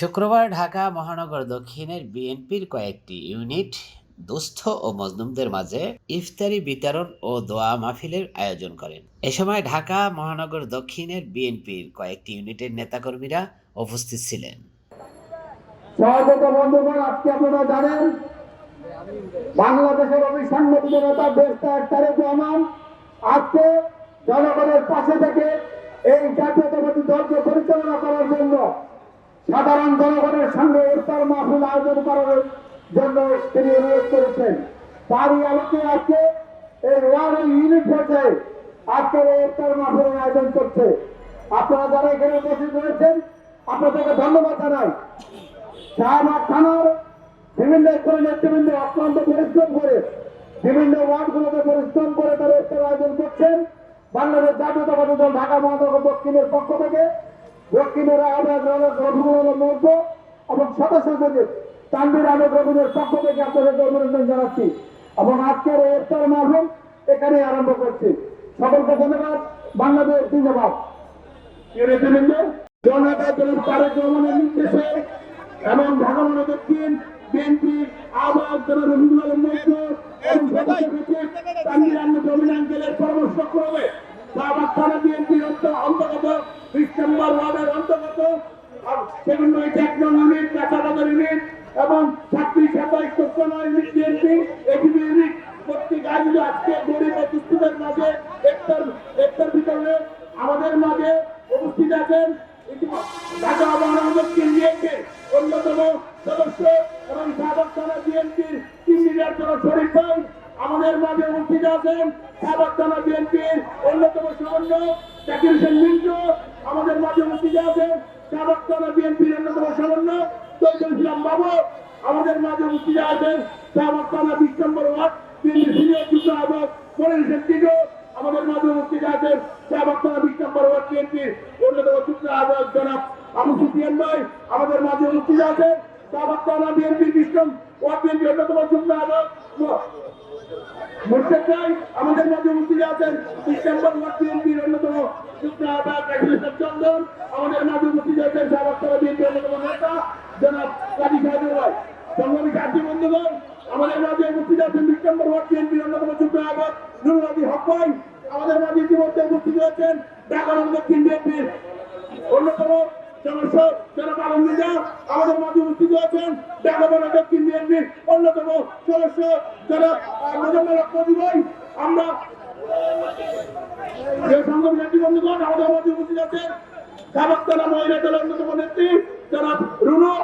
শুক্রবার ঢাকা মহানগর দক্ষিণের বিএনপির কয়েকটি ইউনিট দুস্থ ও মজলুমদের মাঝে ইফতারি বিতরণ ও দোয়া মাহফিলের আয়োজন করেন। এ সময় ঢাকা মহানগর দক্ষিণের বিএনপির কয়েকটি ইউনিটের নেতাকর্মীরা উপস্থিত ছিলেন। আজকে আপনারা জানেন, বাংলাদেশের অবিসংগঠিত নেতা দেশটা তারেক রহমান আজকে জনগণের পাশে থেকে এই জাতীয়তাবাদী দলকে পরিচালনা করার জন্য সাধারণ জনগণের সঙ্গে ইফতার মাহফিল আয়োজন করার জন্য তিনি অনুরোধ করেছেন। তারই আলোকে আজকে এই ওয়ান ইউনিট পর্যায়ে আজকের এই ইফতার মাহফিলের আয়োজন করছে আপনারা যারা এখানে উপস্থিত রয়েছেন, আপনাদেরকে ধন্যবাদ জানাই। শাহবাগ থানার বিভিন্ন স্তরের নেতৃবৃন্দ অক্লান্ত পরিশ্রম করে, বিভিন্ন ওয়ার্ডগুলোতে পরিশ্রম করে তারা ইফতার আয়োজন করছেন। বাংলাদেশ জাতীয়তাবাদী দল ঢাকা মহানগর দক্ষিণের পক্ষ থেকে দক্ষিণের আহ্বায়ক রফিকুল মৌর্য এবং সদস্য সচিব তানবির আহমেদ রবিনের পক্ষ থেকে আপনাদেরকে অভিনন্দন জানাচ্ছি। এবং আজকের এই ইফতার এখানে আরম্ভ করছি। সকলকে ধন্যবাদ। বাংলাদেশ জিন্দাবাদ। জনতা দলের তারেক নির্দেশে এবং বিএনপি মৈত্র এবং সেগুন নয় এক নং ইউনিট কাঁচাবাজার ইউনিট এবং ছাত্রী সাতাইশ চোদ্দ ইউনিট ইউনিট প্রত্যেক আয়োজিত আজকে গরিব দুস্থদের মাঝে একটার একটার ভিতরে আমাদের মাঝে উপস্থিত আছেন। সদস্য এবং সাবেক থানা আমাদের মাঝে উপস্থিত আছেন। সাবেক থানা বিএনপির অন্যতম সমন্বয় আমাদের মাঝে উপস্থিত আছেন। সাবেক থানা বিএনপির আমাদের মাঝে উপস্থিত আছেন সাবেক থানা বিশ নম্বর ওয়ার্ড বিএনপি সিনিয়র যুদ্ধ আহ্বায়ক মনির হোসেন টিটো আমাদের মাঝে উপস্থিত আছেন আমাদের মাঝে উপস্থিত আছেন ওয়ার্ড আমাদের মাঝে উপস্থিত বিএনপির অন্যতম জনাব আমাদের মাঝে উপস্থিত আছেন ওয়ার্ড বিএনপির অন্যতম যুগ্ম আহ্বায়ক নুরুল আলী হক আমাদের মাঝে ইতিমধ্যে উপস্থিত আছেন ঢাকা দক্ষিণ বিএনপির অন্যতম সদস্য যারা পালন মির্জা আমাদের মাঝে উপস্থিত আছেন ঢাকা দক্ষিণ বিএনপির অন্যতম সদস্য যারা মোজাম্মেল ভাই। আমরা যে সংগ্রামী নেত্রী বন্ধুগণ আমাদের মধ্যে উপস্থিত আছেন সাবাক্তানা মহিলা দলের অন্যতম নেত্রী যারা রুনু।